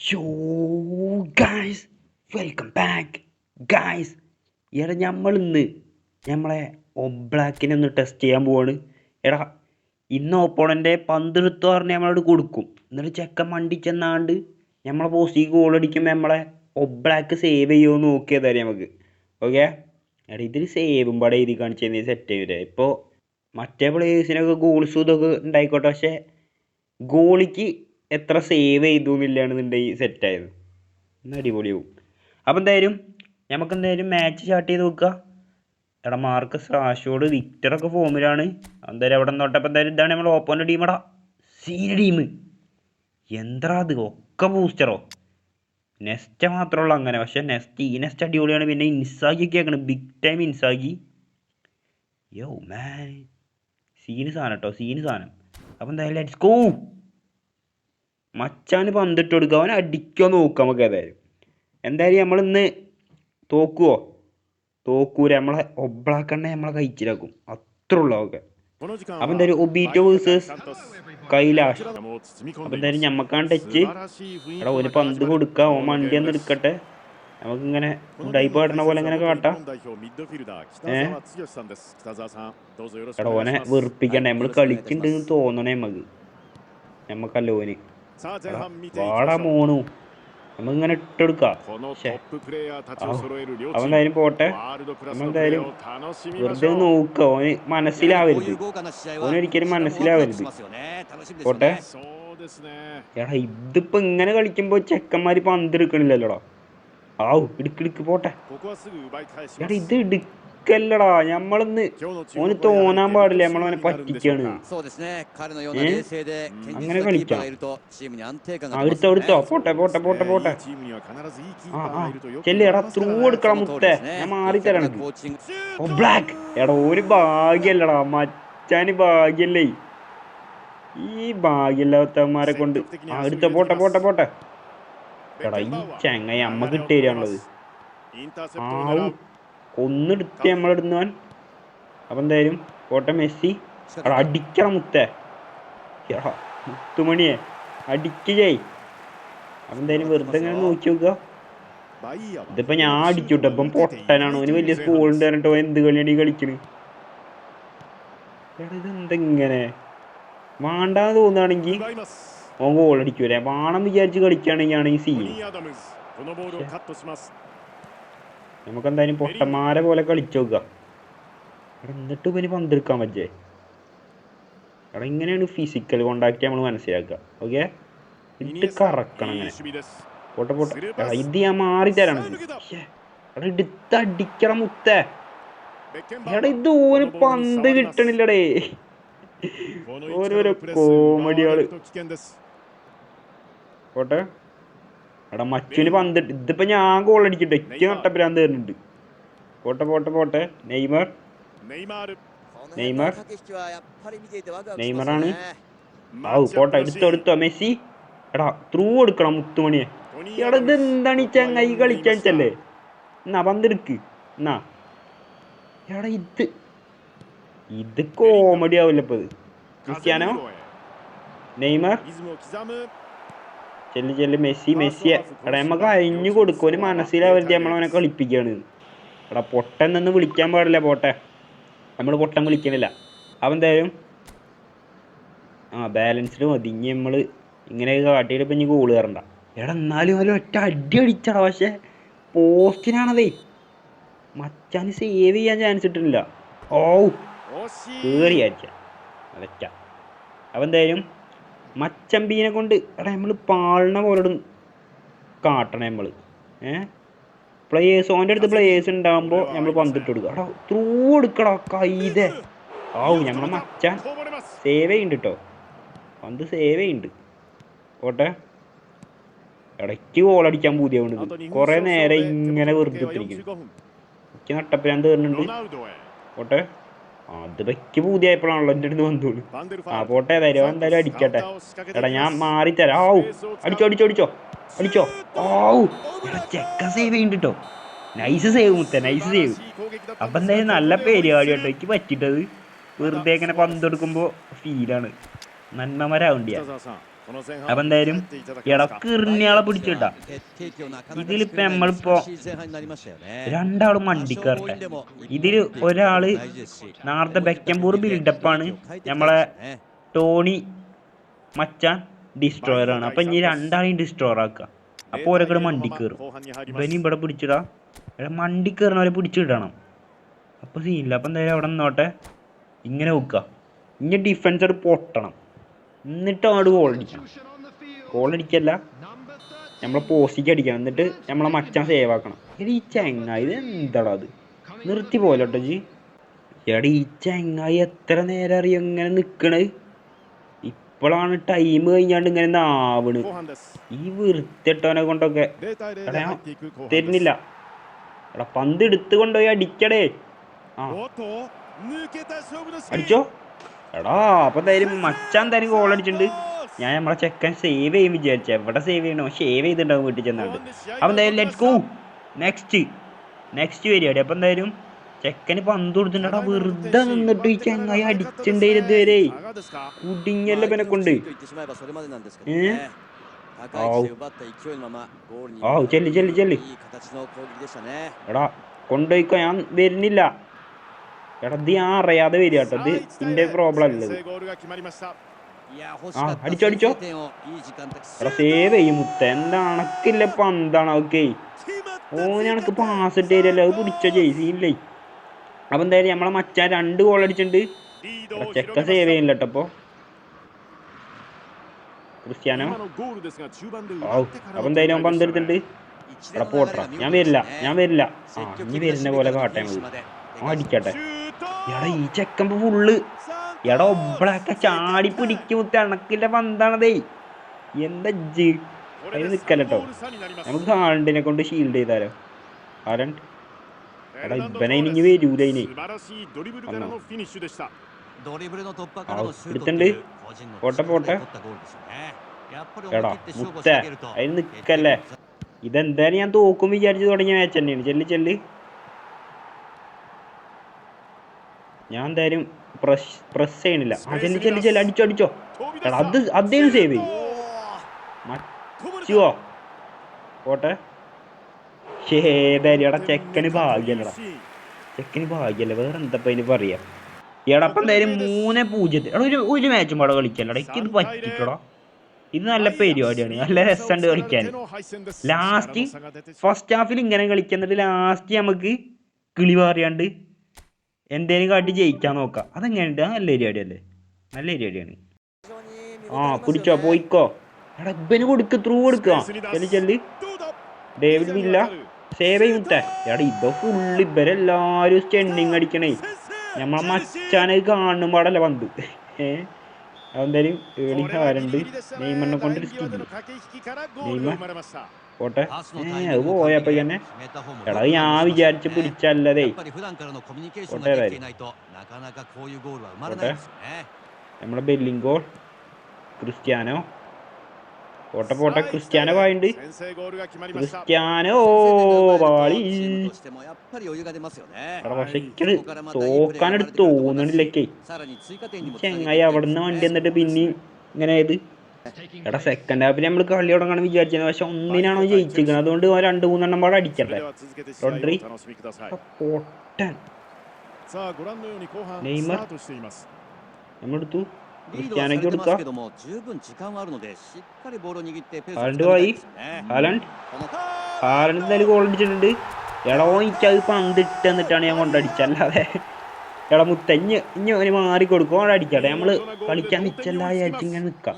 യോ guys welcome back guys എടാ നമ്മൾ ഇന്ന് നമ്മളെ ഒബ്ലാക്കിനെ ഒന്ന് ടെസ്റ്റ് ചെയ്യാൻ പോവാണ്. എടാ ഇന്ന് ഓപ്പോണന്റെ പന്തെടുത്ത് പറഞ്ഞ് നമ്മളോട് കൊടുക്കും. എന്നിട്ട് ചെക്കൻ മണ്ടി ചെന്നാണ്ട് നമ്മളെ പോസ്റ്റിക്ക് ഗോൾ അടിക്കുമ്പോൾ നമ്മളെ ഒബ്ലാക്ക് സേവ് ചെയ്യുമോ തരാം നമുക്ക് ഓക്കെ എടാ ഇതിൽ സേവും പടം എഴുതി കാണിച്ചു സെറ്റ് ചെയ്തേ ഇപ്പോൾ മറ്റേ പ്ലേയേഴ്സിനൊക്കെ ഗോൾസും ഇതൊക്കെ ഉണ്ടായിക്കോട്ടെ. പക്ഷേ ഗോളിക്ക് എത്ര സേവ് ചെയ്തു എന്നില്ലാണെന്നുണ്ടെങ്കിൽ സെറ്റായത് ഒന്ന് അടിപൊളിയാവും. അപ്പോൾ എന്തായാലും നമുക്ക് എന്തായാലും മാച്ച് സ്റ്റാർട്ട് ചെയ്ത് നോക്കുക എടാ മാർക്ക് സ്രാശോട് വിക്ടറൊക്കെ ഫോമിലാണ് എന്തായാലും അവിടെ നിന്നോട്ടപ്പോൾ എന്തായാലും ഇതാണ് നമ്മൾ ഓപ്പോന്റെ ടീമടാ സീന ടീം എന്താ അത്? ഒക്കെ ബൂസ്റ്ററോ നെസ്റ്റ് മാത്രമുള്ള അങ്ങനെ. പക്ഷേ നെസ്റ്റ് ഈ നെസ്റ്റ് അടിപൊളിയാണ്. പിന്നെ ഇൻസാഗി ഒക്കെ ആക്കണം. ബിഗ് ടൈം ഇൻസാക്കി യോ മാൻ സീന് സാധനം കേട്ടോ സീന് സാധനം. അപ്പം എന്തായാലും ലെറ്റ്സ് ഗോ മച്ചാന് പന്തിട്ട് കൊടുക്കുക അവൻ അടിക്കോ നോക്കുക നമുക്ക് ഏതായാലും. എന്തായാലും നമ്മളിന്ന് തോക്കുവോ? തോക്കൂര നമ്മളെ ഒബ്ലാക്കണ്ണെ നമ്മളെ കഴിച്ചിലാക്കും അത്ര ഉള്ളു ഒക്കെ അപ്പം എന്തായാലും ഒബീറ്റോ വേഴ്സസ് കൈലാഷ്. അപ്പം എന്തായാലും ഞമ്മക്കാണ് ടച്ച്. എടാ ഒരു പന്ത് കൊടുക്കുക ഓ മണ്ടി ഒന്ന് എടുക്കട്ടെ. നമുക്കിങ്ങനെ ഡൈപ്പ് കാട്ടണ പോലെ ഇങ്ങനെ കാട്ടാം. ഏഹ് ഓനെ വെറുപ്പിക്കണ്ടേ. നമ്മൾ കളിക്കുന്നുണ്ടെന്ന് തോന്നണേ നമുക്ക് നമ്മക്കല്ലോ ഓന്. വാടാ മോണു നമ്മളിങ്ങനെ ഇട്ടെടുക്ക. എന്തായാലും പോട്ടെ. നമ്മളെന്തായാലും വെറുതെ നോക്കുക ഓന് മനസ്സിലാവരുത്. ഓനൊരിക്കലും മനസ്സിലാവരുത്. പോട്ടെ. എടാ ഇതിപ്പോ ഇങ്ങനെ കളിക്കുമ്പോ ചെക്കന്മാര് പന്ത് എടുക്കണില്ലല്ലോടാ. ആവു ഇടുക്കിടുക്ക് പോട്ടെ. എടാ ഇത് പറ്റിക്കല്ലടാ നമ്മളിന്ന് ഓന് തോന്നാൻ പാടില്ല. നമ്മളവനെ പറ്റിക്കാണ്. അങ്ങനെ കളിക്കാം. അടുത്ത അടുത്തോ പോട്ടെ പോട്ടെ പോട്ടെ പോട്ടെ. ചെല്ലി എടാ ത്രൂ എടുക്കണം മുത്തേ. ഞാൻ മാറി തരണം. ബ്ലാക്ക്. എടാ ഒരു ഭാഗ്യല്ലടാ. മച്ചാന് ഭാഗ്യല്ലേ. ഈ ഭാഗ്യമില്ലാത്തമാരെ കൊണ്ട്. അടുത്ത പോട്ടെ പോട്ടെ പോട്ടെ. എടാ ഈ ചങ്ങ അമ്മ കിട്ടിയാണുള്ളത് ഒന്നെടുത്ത് നമ്മളെടുന്നവൻ. അപ്പം എന്തായാലും പോട്ടെ മെസ്സി അടിക്കണം മുത്തേ. മുത്തുമണിയെ അടിക്കുകയായി അപ്പം എന്തായാലും വെറുതെ ഇങ്ങനെ നോക്കി നോക്കുക. ഇതിപ്പോ ഞാൻ അടിച്ചുട്ടോ ഇപ്പം പൊട്ടനാണ്. ഓന് വലിയ സ്കൂളുണ്ട് പറഞ്ഞിട്ട് ഓൻ എന്ത് കളിയാണ് ഈ കളിക്കണ്? എടാ ഇതെന്തെങ്ങനെ വേണ്ടാന്ന് തോന്നുകയാണെങ്കിൽ ഓൻ ഗോൾ അടിക്കൂലേ. വേണം വിചാരിച്ച് കളിക്കുകയാണെങ്കിൽ ആണ് ഈ സീൻ നമുക്ക് എന്തായാലും പൊട്ടന്മാരെ പോലെ കളിച്ചു നോക്കുക. എന്നിട്ട് ഇവന് പന്തെടുക്കാൻ പറ്റേ? അവിടെ ഇങ്ങനെയാണ് ഫിസിക്കൽ കോണ്ടാക്ട് നമ്മൾ മനസ്സിലാക്കുക. ഓക്കെ ഇട്ട് കറക്കണം അങ്ങനെ പൊട്ട പോട്ടെ. ഇത് ഞാൻ മാറി തരണം. ശ്ശേ. എടാ എടുത്ത് അടിക്കണം മുത്തേ. എടാ ഇത് ഓന് പന്ത് കിട്ടണില്ലടേ. ഓരോരോ കോമഡികൾ. പോട്ടെ. എടാ മച്ചുവിന് പന്ത് ഇതിപ്പോ ഞാൻ ഗോൾ അടിക്കട്ടെ എനിക്ക് നട്ടപ്പിരാന്ത് തരുന്നുണ്ട്. പോട്ടെ പോട്ടെ പോട്ടെ. നെയ്മർ. നെയ്മർ. നെയ്മറാണ്. ആവു പോട്ടെ എടുത്തോ എടുത്തോ മെസ്സി. എടാ ത്രൂ എടുക്കണം മുത്തുമണിയെ. എടാ ഇത് എന്താണ് ഈ ചങ്ങായി എന്നാ പന്തെടുക്ക്. എന്നാ. എടാ ഇത്. ഇത് കോമഡി ആവില്ല ഇത് ക്രിസ്ത്യാനോ? നെയ്മർ. ചെല്ലി ചെല്ലി മെസ്സി മെസ്സി എടാ നമുക്ക് അഴിഞ്ഞു കൊടുക്കും. ഒരു മനസ്സിലാവരുത് നമ്മളവനെ കളിപ്പിക്കാണ്. എടാ പൊട്ടൻ നിന്ന് വിളിക്കാൻ പാടില്ല പോട്ടെ. നമ്മൾ പൊട്ടൻ വിളിക്കണില്ല. അപ്പം എന്തായാലും ആ ബാലൻസ്ഡ് മതി. ഇനി നമ്മൾ ഇങ്ങനെ കാട്ടിയിട്ട് ഇപ്പം ഇനി ഗോൾ കയറണ്ട എടാ എന്നാലും അതിൽ ഒറ്റ അടി അടിച്ചടാ. പക്ഷേ പോസ്റ്റിനാണതേ. മച്ചാന് സേവ് ചെയ്യാൻ ചാൻസ് ഇട്ടിട്ടില്ല ഓ കയറി അടിച്ച അലച്ച അപ്പം എന്തായാലും മച്ചമ്പീനെ കൊണ്ട് എടാ നമ്മൾ പാളണ പോലെ കാട്ടണം നമ്മൾ ഏ? പ്ലേയേഴ്സ് ഓന്റെ അടുത്ത് പ്ലേയേഴ്സ് ഉണ്ടാകുമ്പോൾ നമ്മൾ പന്തിട്ട് കൊടുക്കുക. എടാ ത്രൂ എടുക്കടാ കൈതേ. ആവു നമ്മളെ മച്ച സേവ് ചെയ്യുന്നുണ്ട് കേട്ടോ പന്ത് സേവ് ചെയ്യുന്നുണ്ട് പോട്ടെ. ഇടയ്ക്ക് ഗോളടിക്കാൻ പൂതിയാവുന്നുണ്ട് കുറേ നേരം ഇങ്ങനെ വെറുതെ എനിക്ക് നട്ടപ്പിരാന്ത് വരുന്നുണ്ട് പോട്ടെ. അത് വെക്ക് പൂതിയായപ്പോഴാണല്ലോ എന്റെ അടുത്ത് വന്നോളൂ. ആ പോട്ടെ തരുമോ എന്തായാലും അടിക്കട്ടെ. എടാ ഞാൻ മാറി തരാം ആവു അടിച്ചോ അടിച്ചോ അടിച്ചോ അടിച്ചോ. ആവു എടാ ചെക്കൻ സേവ് ചെയ്യുന്നുണ്ട് നൈസ് സേവ് മുത്ത നൈസ് സേവ് അപ്പൊ എന്തായാലും നല്ല പരിപാടി കേട്ടോ എനിക്ക് പറ്റിട്ടത് വെറുതെ ഇങ്ങനെ പന്തെടുക്കുമ്പോ ഫീലാണ് നന്മമരാവണ്ടിയാ. അപ്പൊ എന്തായാലും ഇടയ്ക്ക് എറിഞ്ഞയാളെ പിടിച്ചിട്ടാ ഇതിലിപ്പോ നമ്മളിപ്പോ രണ്ടാളും വണ്ടി കയറട്ടെ ഇതിൽ ഒരാൾ നേരത്തെ ബെക്കംപൂർ ബിൽഡപ്പാണ് നമ്മളെ ടോണി മച്ചാൻ ഡിസ്ട്രോയർ ആണ്. അപ്പൊ ഇനി രണ്ടാളെയും ഡിസ്ട്രോയർ ആക്ക അപ്പൊ ഓരോക്കെ മണ്ടി കയറും. ഇവനും ഇവിടെ പിടിച്ചിടാ മണ്ടി കയറുന്നവരെ പിടിച്ചിടണം അപ്പൊ സീനില്ല അപ്പൊ എന്തായാലും അവിടെ നിന്നോട്ടെ. ഇങ്ങനെ വെക്കുക. ഇനി ഡിഫൻസ് പൊട്ടണം. എന്നിട്ട് അങ്ങോട്ട് ഗോൾ അടിക്കല്ല. നമ്മളെ പോസ്റ്റിക്ക് അടിക്കണം. എന്നിട്ട് നമ്മളെ മച്ചാൻ സേവ് ആക്കണം. എടി ഈ ചെങ്ങായി ഇത് എന്താടാ അത്? നിർത്തി പോലെ കേട്ടോ ജി എടാ ഈ ചെങ്ങായി എത്ര നേരം അറിയാം ഇങ്ങനെ നിൽക്കണത് ഇപ്പോഴാണ് ടൈം കഴിഞ്ഞാണ്ട് ഇങ്ങനെ നാവണ്. ഈ വൃത്തിട്ടവനെ കൊണ്ടൊക്കെ. തരുന്നില്ല. എടാ പന്ത് എടുത്ത് കൊണ്ടുപോയി അടിക്കടേ. ആ. അടിച്ചോ? എടാ അപ്പൊ എന്തായാലും മച്ചാൻ എന്തായാലും ഗോൾ അടിച്ചിട്ടുണ്ട്. ഞാൻ നമ്മളെ ചെക്കൻ സേവ് ചെയ്യും വിചാരിച്ചു. എവിടെ സേവ് ചെയ്യണോ? സേവ് ചെയ്തിട്ടുണ്ടാവും വീട്ടിൽ ചെന്നാണ്ട്. അപ്പൊ എന്തായാലും ലെറ്റ് ഗോ നെക്സ്റ്റ് നെക്സ്റ്റ് പരിപാടി അപ്പൊ എന്തായാലും ചെക്കന് പന്ത് കൊടുത്തിട്ടാ വെറുതെ നിന്നിട്ട് ഈ ചെങ്ങായി അടിച്ചിട്ടുണ്ടേ ഇതുവരെ കുടിങ്ങല്ല പിന്നെ കൊണ്ട്. ചെല്ല്, ചെല്ല്, ചെല്ല്. എടാ കൊണ്ടുപോയിക്കോ. ഞാൻ വരുന്നില്ല. എടാ ഇത് ഞാൻ അറിയാതെ വരിക കേട്ടോ. ഇത് ഇന്റെ പ്രോബ്ലം അല്ലത് ആ, അടിച്ചോ, അടിച്ചോ. എടാ സേവ് ചെയ്യും മുത്ത. എന്താ അണക്കില്ല പന്താണ് ഓക്കെ ഓ കണക്ക് പാസ് ഇട്ട് തരില്ല? അത് പിടിച്ച ജെയ്സിയില്ലേ അപ്പൊ എന്തായാലും നമ്മളെ മച്ചാൻ രണ്ട് ഗോൾ അടിച്ചിട്ടുണ്ട്. ചെക്ക സേവ് ചെയ്യില്ല കേട്ടോ അപ്പൊ ക്രിസ്ത്യാനോ? ഓ അപ്പൊ എന്തായാലും അവൻ പന്ത് എടുത്തിട്ടുണ്ട് എടാ പോട്ടറ ഞാൻ വരില്ല. ഞാൻ വരില്ല. ആ ഇനി വരുന്ന പോലെ കാട്ടേ അടിക്കട്ടെ. എടാ ഈ ചെക്കമ്പ് ഫുള്ള് എടാ ഒബ്ളൊക്കെ ചാടി പിടിക്കും. തിണക്കില്ല പന്താണതേ. എന്താ ജി അതിന് നിക്കല്ലോ നമുക്ക് ഹാളിനെ കൊണ്ട് ഷീൽഡ് ചെയ്താലോ. ഹാലണ്ട് എടാ ഇവനെ ഇനി വരൂല ഇനി. എടുത്തുണ്ട്. പോട്ടെ, പോട്ടെ. എടാ മുത്ത അതിന് നിക്കല്ലേ. ഇതെന്തായാലും ഞാൻ തോക്കും വിചാരിച്ചു തുടങ്ങിയ മാച്ച് തന്നെയാണ്. ചെല്ല് ചെല്ല്. ഞാൻ എന്തായാലും പ്രസ് പ്രസ് ചെയ്യണില്ല. ആ ചെല്ലി ചെല്ലി അടിച്ചോ അടിച്ചോ അത് അദ്ദേഹം സേവ് ചെയ്യും. മച്ചുവോ പോട്ടെ. ഏതായാലും എടാ ചെക്കന് ഭാഗ്യല്ലടാ ചെക്കന് ഭാഗ്യല്ല വേറെ എന്താ ഇനി പറയാ? എടപ്പം എന്തായാലും മൂന്ന് പൂജ്യത്തിൽ എടാ ഒരു ഒരു മാച്ചും പാടെ കളിക്കല്ലടാ എനിക്കിത് പറ്റിട്ടോടാ ഇത് നല്ല പരിപാടിയാണ് നല്ല രസമുണ്ട് കളിക്കാൻ. ലാസ്റ്റ് ഫസ്റ്റ് ഹാഫിൽ ഇങ്ങനെ കളിക്കുന്നിട്ട് ലാസ്റ്റ് നമുക്ക് കിളി പറയാണ്ട് എന്തേലും കാട്ടി ജയിക്കാൻ നോക്കാം. അതെങ്ങനെയുണ്ട്? നല്ല ഏരിയാടി അല്ലേ? നല്ല ഏരിയാടിയാണ് ആ കുടിച്ചോ? പോയിക്കോ. അടബന് കൊടുക്ക ത്രൂ കൊടുക്കുക ചെല്ല് ചെല്ല്. David villa. സേവ് ചെയ്യൂട്ടെ എടാ ഇപ്പൊ ഫുള്ള് ഇവരെല്ലാരും സ്റ്റെൻഡിങ് അടിക്കണേ. നമ്മളെ മച്ചാനെ കാണുമ്പോഴല്ല പന്ത്. ഏഹ് അതെന്തായാലും ഏർലിംഗ് ഹാരണ്ട് നെയ്മറിനെ കൊണ്ട് റിസ്ക് പോട്ടെ. അത് പോയപ്പോ തന്നെ എടാ ഞാൻ വിചാരിച്ച് പിടിച്ചല്ലതേ. പോട്ടെ. നമ്മളെ ബെല്ലിംഗോ ക്രിസ്ത്യാനോ. പോട്ടെ പോട്ടെ. ക്രിസ്ത്യാനോ പായുണ്ട് ക്രിസ്ത്യാനോ പാളി പക്ഷെ തോക്കാനെടുത്ത് തോന്നണില്ലക്കേ ചെങ്ങായി അവിടുന്ന് വണ്ടി എന്നിട്ട് പിന്നെയും ഇങ്ങനെ ആയത് എടാ സെക്കൻഡ് ഹാഫിൽ നമ്മൾ കളി തുടങ്ങണം വിചാരിച്ചത്. പക്ഷെ ഒന്നിനാണോ ജയിച്ചിരിക്കുന്നത് അതുകൊണ്ട് രണ്ട് മൂന്നെണ്ണം പാടെ അടിക്കട്ടെ റോഡ്രി. പൊട്ടൻ. നെയ്മർ. നമ്മളെടുത്തു. ക്രിസ്ത്യാനോയ്ക്ക് കൊടുക്കാം. ഹാലൻഡ് പോയി. ഹാലൻഡ്? ഹാലൻഡ് എന്തായാലും ഗോൾ അടിച്ചിട്ടുണ്ട്. എടോ എനിക്കത് പന്തിട്ട് എന്നിട്ടാണ് ഞാൻ കൊണ്ടടിച്ചത് അല്ലാതെ എടാ മുത്ത ഇഞ്ഞ് ഇഞ്ഞ് അവന് മാറി കൊടുക്കും. അവിടെ അടിക്കട്ടെ. നമ്മൾ കളിക്കാൻ നിച്ചല്ല വിചാരിച്ച് നിക്കാം.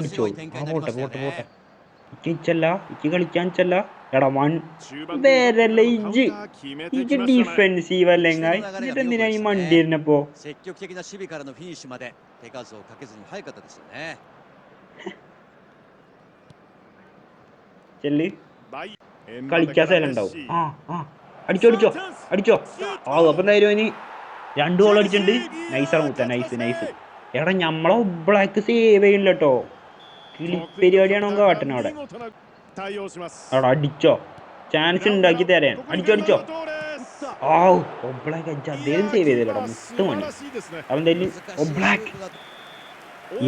അടിച്ചോ. ആ പോട്ടെ പോട്ടെ പോട്ടെ. ഇക്ക് നിച്ചല്ല. ഇക്ക് കളിക്കാൻ നിച്ചല്ല. എടാ മൺ വേറല്ല ഇജ് ഇജ് ഡിഫെൻസീവ് അല്ലെങ്ങായി ഇജിട്ട് എന്തിനാ ഈ മണ്ടി ഇരുന്നപ്പോ ചെല്ല്. കളിക്കാൻ സ്ഥലം ഉണ്ടാവും. ആ ആ. അടിച്ചോ അടിച്ചോ അടിച്ചോ. ആ അപ്പൊ എന്തായാലും രണ്ട് ഗോൾ അടിച്ചിട്ടുണ്ട്. നൈസാണ് മുത്ത നൈസ് നൈസ് എടാ നമ്മളെ ബ്ലാക്ക് സേവ് ചെയ്യില്ല കേട്ടോ കിളിപ്പരിപാടിയാണ് അവൻ കാട്ടണ അവിടെ. അവിടെ അടിച്ചോ. ചാൻസ് ഉണ്ടാക്കി തരാൻ. അടിച്ചോ അടിച്ചോ. ആ ഒബ്ലാക്ക് അടിച്ച. അദ്ദേഹം സേവ് ചെയ്തില്ലടാ മുത്ത് മണി. അവൻ ഒബ്ലാക്ക്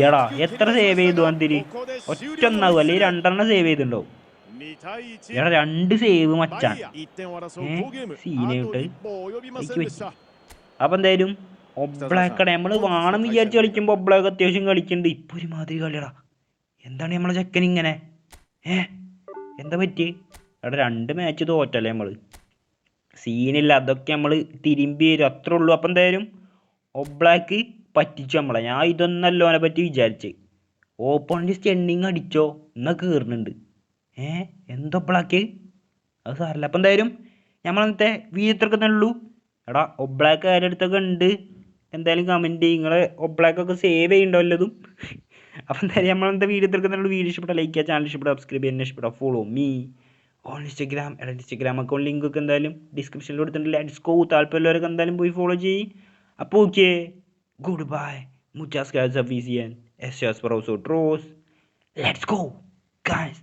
ഈടാ എത്ര സേവ് ചെയ്തു അന്തിരി ഒറ്റ ഒന്നാകും അല്ലെങ്കിൽ രണ്ടെണ്ണം സേവ് ചെയ്തിട്ടുണ്ടാവും. എടാ രണ്ട് സേവ് മച്ചാൻ സീനായിട്ട് അപ്പൊ എന്തായാലും ഒബ്ലാക്കട നമ്മൾ വേണം വിചാരിച്ച് കളിക്കുമ്പോൾ ഒബ്ലാക്ക് അത്യാവശ്യം കളിക്കുന്നുണ്ട് ഇപ്പൊ ഒരു മാതിരി കളിയടാ. എന്താണ് നമ്മളെ ചെക്കൻ ഇങ്ങനെ? ഏ? എന്താ പറ്റി അവിടെ രണ്ട് മാച്ച് തോറ്റല്ലേ നമ്മൾ സീനില്ല അതൊക്കെ നമ്മൾ തിരുമ്പി വരും. അത്രേ ഉള്ളൂ. അപ്പം എന്തായാലും ഒബ്ലാക്ക് പറ്റിച്ചു നമ്മളെ. ഞാൻ ഇതൊന്നല്ലോ അവനെ പറ്റി വിചാരിച്ച്. ഓപ്പോണന്റ് സ്റ്റെണ്ണിങ് അടിച്ചോ? എന്നാ കീറുന്നുണ്ട്. ഏ? എന്തോ ഒബ്ലാക്ക് അത് സാറില്ല അപ്പം എന്തായാലും നമ്മളന്നത്തെ ഉള്ളൂ. എടാ ഒബ്ലാക്ക് ആരുടെ അടുത്തൊക്കെ ഉണ്ട്? എന്തായാലും കമന്റ് നിങ്ങളെ ഒബ്ലാക്കൊക്കെ സേവ് ചെയ്യണ്ടോ വല്ലതും. അപ്പം എന്തായാലും നമ്മളത്തെ വീഡിയോ തീർക്കുന്ന വീഡിയോ ഇഷ്ടപ്പെട്ട ലൈക്ക് ചെയ്യുക ചാനൽ ഇഷ്ടപ്പെട്ട സബ്സ്ക്രൈബ് ചെയ്യാൻ ഇഷ്ടപ്പെട്ട ഫോളോ മീ ഓൺ ഇൻസ്റ്റഗ്രാം എടാ ഇൻസ്റ്റഗ്രാം അക്കൗണ്ട് ലിങ്ക് ഒക്കെ എന്തായാലും ഡിസ്ക്രിപ്ഷനിൽ കൊടുത്തിട്ടുണ്ട്. ലെറ്റ്സ് ഗോ താല്പര്യമുള്ളവരൊക്കെ എന്തായാലും പോയി ഫോളോ ചെയ്യും. അപ്പോൾ ഓക്കെ ഗുഡ് ബൈ മുച്ചാസ് ഗാസ് അഫീസിയൻ എസ് എസ് പ്രൊസോ ട്രോസ് ലെറ്റ്സ് ഗോ ഗായ്സ്